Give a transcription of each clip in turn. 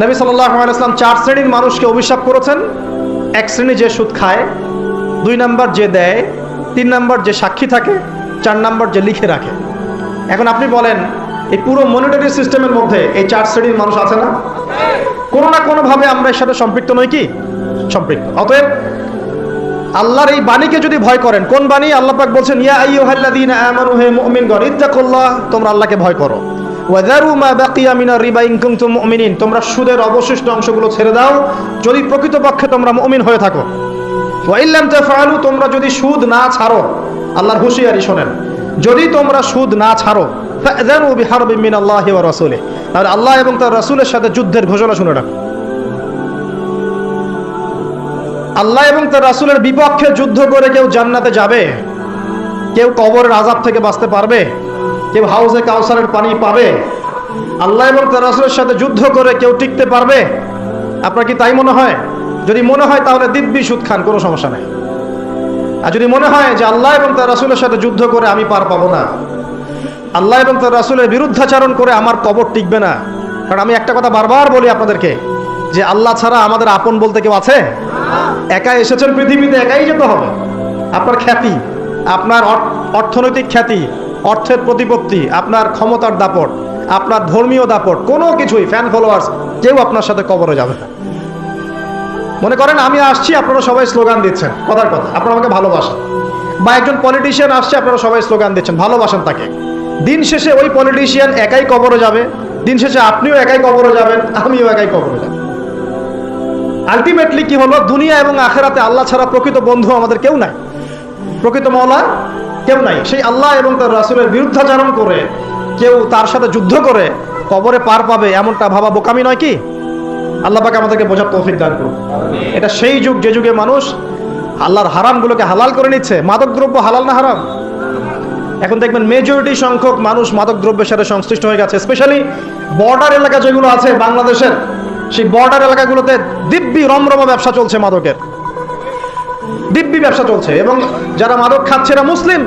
নবী আলাইসলাম চার শ্রেণির মানুষকে অভিশাপ করেছেন। এক শ্রেণি যে সুদ খায়, দুই নাম্বার যে দেয়, তিন নাম্বার যে সাক্ষী থাকে, চার নাম্বার যে লিখে রাখে। এখন আপনি বলেন, এই পুরো মনিটারি সিস্টেমের মধ্যে এই চার শ্রেণির মানুষ আছে না? কোনো না কোনোভাবে আমরা এর সাথে সম্পৃক্ত নই কি? সম্পৃক্ত। অতএব আল্লাহর এই বাণীকে যদি ভয় করেন, কোন বাণী? আল্লাহ পাক বলছেন, ইয়া আইয়ুহাল্লাযীনা আমানু, হে মুমিনগণ, ইত্তাকুল্লাহ, তোমরা আল্লাহকে ভয় করো। ওয়াযারু মা বাকিয়া মিনার রিবা ইন কুনতুম মুমিনিন। তোমরা সুদের অবশিষ্ট অংশগুলো ছেড়ে দাও। যদি প্রকৃতপক্ষে তোমরা মুমিন হয়ে থাকো। ওয়া ইল্লাম তাফআলু, তোমরা যদি সুদ না ছাড়ো, আল্লাহর হুঁশিয়ারি শোনেন। যদি তোমরা সুদ না ছাড়ো, ফাযানু বিহারবিন মিনাল্লাহি ওয়া রাসূলিহি। তাহলে আল্লাহ এবং তার রাসূলের সাথে যুদ্ধের ঘোষণা শুনে রাখো। আল্লাহ এবং তার রাসূলের বিপক্ষে যুদ্ধ করে কেউ জান্নাতে যাবে? কেউ কবরের আজাব থেকে বাঁচতে পারবে? কেউ হাউজে কাউসারের পানি পাবে? আল্লাহ এবং তার সাথে যুদ্ধ করে কেউ টিকতে পারবে? আপনার কি তাই মনে হয়? যদি মনে হয়, তাহলে দিব্যি সুদ খান, কোনো সমস্যা নেই। আর যদি মনে হয় যে আল্লাহ এবং তার রাসূলের সাথে যুদ্ধ করে আমি পার পাবো না, আল্লাহ এবং তার রাসূলের বিরুদ্ধাচারণ করে আমার কবর টিকবে না। কারণ আমি একটা কথা বারবার বলি আপনাদেরকে, যে আল্লাহ ছাড়া আমাদের আপন বলতে কেউ আছে? একাই এসেছেন পৃথিবীতে, একাই যেতে হবে। আপনার খ্যাতি, আপনার অর্থনৈতিক খ্যাতি অর্থের প্রতিপত্তি, আপনার ক্ষমতার দাপট, আপনার ধর্মীয় দাপট, কোনো কিছুই ফ্যান ফলোয়ার্স কেউ আপনার সাথে কবরে যাবে না। মনে করেন, আমি আসছি, আপনারা সবাই স্লোগান দিচ্ছেন। কথার কথা, আপনারা আমাকে ভালোবাসেন। বা একজন পলিটিশিয়ান আসছে, আপনারা সবাই স্লোগান দিচ্ছেন, ভালোবাসেন তাকে। দিন শেষে ওই পলিটিশিয়ান একাই কবরে যাবে, দিন শেষে আপনিও একাই কবরে যাবেন, আমিও একাই কবরে যাব। আলটিমেটলি কি হলো, দুনিয়া এবং আখেরাতে আল্লাহ ছাড়া প্রকৃত বন্ধু আমাদের কেউ নাই। প্রকৃত মওলা কেউ নাই। সেই আল্লাহ এবং তার রাসূলের বিরুদ্ধাচরণ করে কেউ তার সাথে যুদ্ধ করে কবরে পার পাবে এমনটা ভাবা বোকামি নয় কি? আল্লাহ পাক আমাদেরকে বোঝার তৌফিক দান করুন। এটা সেই যুগ যে যুগে মানুষ আল্লাহর হারামগুলোকে হালাল করে নিচ্ছে। মাদক দ্রব্য হালাল না হারাম? এখন দেখবেন মেজরিটি সংখ্যক মানুষ মাদক দ্রব্যের সাথে সংশ্লিষ্ট হয়ে গেছে। স্পেশালি বর্ডার এলাকা যেগুলো আছে বাংলাদেশের সেই বর্ডার এলাকাগুলোতে দিব্যি রমরমা ব্যবসা চলছে মাদকের। দিব্যি ব্যবসা চলছে এবং যারা মাদক খাচ্ছে এরা মুসলিম।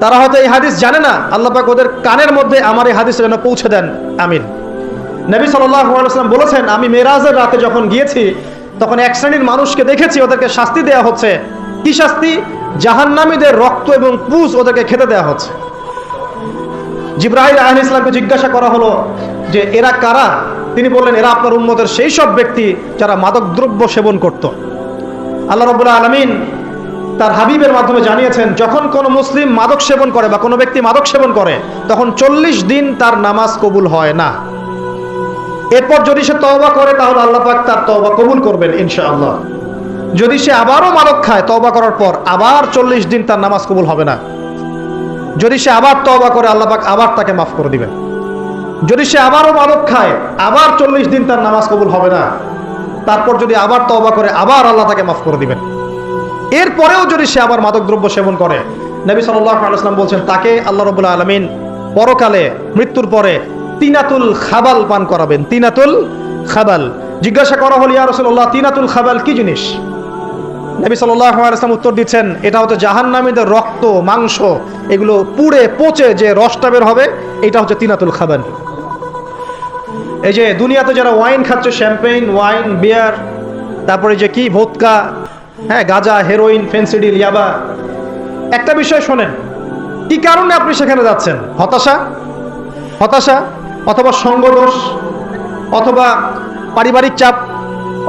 তারা হয়তো এই হাদিস জানে না। আল্লাহ পাক ওদের কানের মধ্যে আমার এই হাদিস যেন পৌঁছে দেন। আমিন। নবী সাল্লাম বলেছেন, আমি মেরাজের রাতে যখন গিয়েছি, তখন এক শ্রেণির মানুষকে দেখেছি, ওদেরকে শাস্তি দেয়া হচ্ছে। কি শাস্তি? জাহান্নামীদের রক্ত এবং পুষ ওদেরকে খেতে দেয়া হচ্ছে। জিব্রাহিল আহ ইসলামকে জিজ্ঞাসা করা হলো যে, এরা কারা? তিনি বললেন, এরা আপনার উন্মতের সেই সব ব্যক্তি যারা মাদকদ্রব্য সেবন করত। আল্লাহ রবুল্লাহ আলমিন তার হাবিবের মাধ্যমে জানিয়েছেন, যখন কোনো মুসলিম মাদক সেবন করে বা কোনো ব্যক্তি মাদক সেবন করে, তখন চল্লিশ দিন তার নামাজ কবুল হয় না। এরপর যদি সে তওবা করে, তাহলে আল্লাহ পাক তার তওবা কবুল করবেন ইনশাআল্লাহ। যদি সে আবারও মাদক খায় তওবা করার পর, আবার চল্লিশ দিন তার নামাজ কবুল হবে না। যদি সে আবার তওবা করে, আল্লাহ পাক আবার তাকে মাফ করে দিবেন। যদি সে আবারও মাদক খায়, আবার চল্লিশ দিন তার নামাজ কবুল হবে না। তারপর যদি আবার তওবা করে, আবার আল্লাহ তাকে মাফ করে দিবেন। এরপরেও যদি সে আবার মাদকদ্রব্য সেবন করে, নবী আলাইসলাম বলছেন, তাকে আল্লাহ রবুল্লাহ আলমিন পরকালে মৃত্যুর পরে তিনাতুল খাবাল পান করাবেন। তিনাতুল খাবাল। জিজ্ঞাসা করা হল, ইয়া তিনাতুল খাবাল কি জিনিস? নবী আলাইসলাম উত্তর দিচ্ছেন, এটা হচ্ছে জাহান্নামীদের রক্ত, মাংস, এগুলো পুড়ে, পচে যে রসটা বের হবে, এটা হচ্ছে তিনাতুল খাবাল। এই যে দুনিয়াতে যারা ওয়াইন খাচ্ছে শ্যাম্পেইন ওয়াইন বিয়ার তারপরে যে কি ভোটকা হ্যাঁ গাজা হেরোইন ফেন্সিডিল ইয়াবা একটা বিষয় শোনেন, কি কারণে আপনি সেখানে যাচ্ছেন? হতাশা? হতাশা? অথবা সঙ্গদোষ? অথবা পারিবারিক চাপ?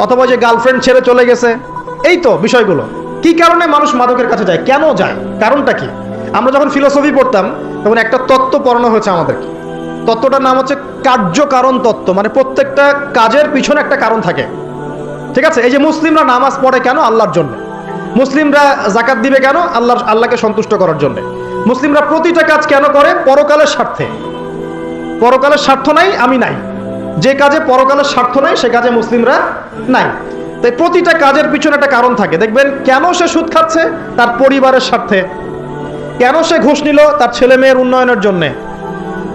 অথবা যে গার্লফ্রেন্ড ছেড়ে চলে গেছে? এই তো বিষয়গুলো। কি কারণে মানুষ মাদকের কাছে যায়? কেন যায়? কারণটা কি? আমরা যখন ফিলোসফি পড়তাম, তখন একটা তত্ত্ব পড়ানো হয়েছে আমাদেরকে। তত্ত্বটার নাম হচ্ছে কার্যকারণ তত্ত্ব মানে প্রত্যেকটা কাজের পিছনে একটা কারণ থাকে। ঠিক আছে? এই যে মুসলিমরা নামাজ পড়ে কেন? আল্লাহর জন্য। মুসলিমরা জাকাত দিবে কেন? আল্লাহ, আল্লাহকে সন্তুষ্ট করার জন্য। মুসলিমরা প্রতিটা কাজ কেন করে? পরকালের স্বার্থে। পরকালের স্বার্থ নাই, আমি নাই। যে কাজে পরকালের স্বার্থ নাই, সে কাজে মুসলিমরা নাই। তাই প্রতিটা কাজের পিছনে একটা কারণ থাকে। দেখবেন, কেন সে সুদ খাচ্ছে? তার পরিবারের স্বার্থে। কেন সে ঘুষ নিল? তার ছেলে মেয়ের উন্নয়নের জন্যে।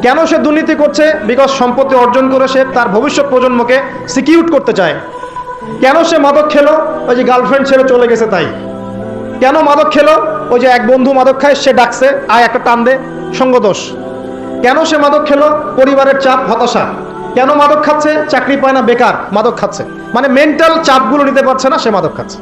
কেন সে দুর্নীতি করছে? বিকজ সম্পত্তি অর্জন করে সে তার ভবিষ্যৎ প্রজন্মকে সিকিউর করতে চায়। কেন সে মাদক খেলো? ওই যে গার্লফ্রেন্ড ছেড়ে চলে গেছে তাই। কেন মাদক খেলো? ওই যে এক বন্ধু মাদক খায়, সে ডাকছে, আয় একটা টান দে, সঙ্গদোষ। কেন সে মাদক খেলো? পরিবারের চাপ, হতাশা। কেন মাদক খাচ্ছে? চাকরি পায় না, বেকার, মাদক খাচ্ছে। মানে মেন্টাল চাপগুলো নিতে পারছে না, সে মাদক খাচ্ছে।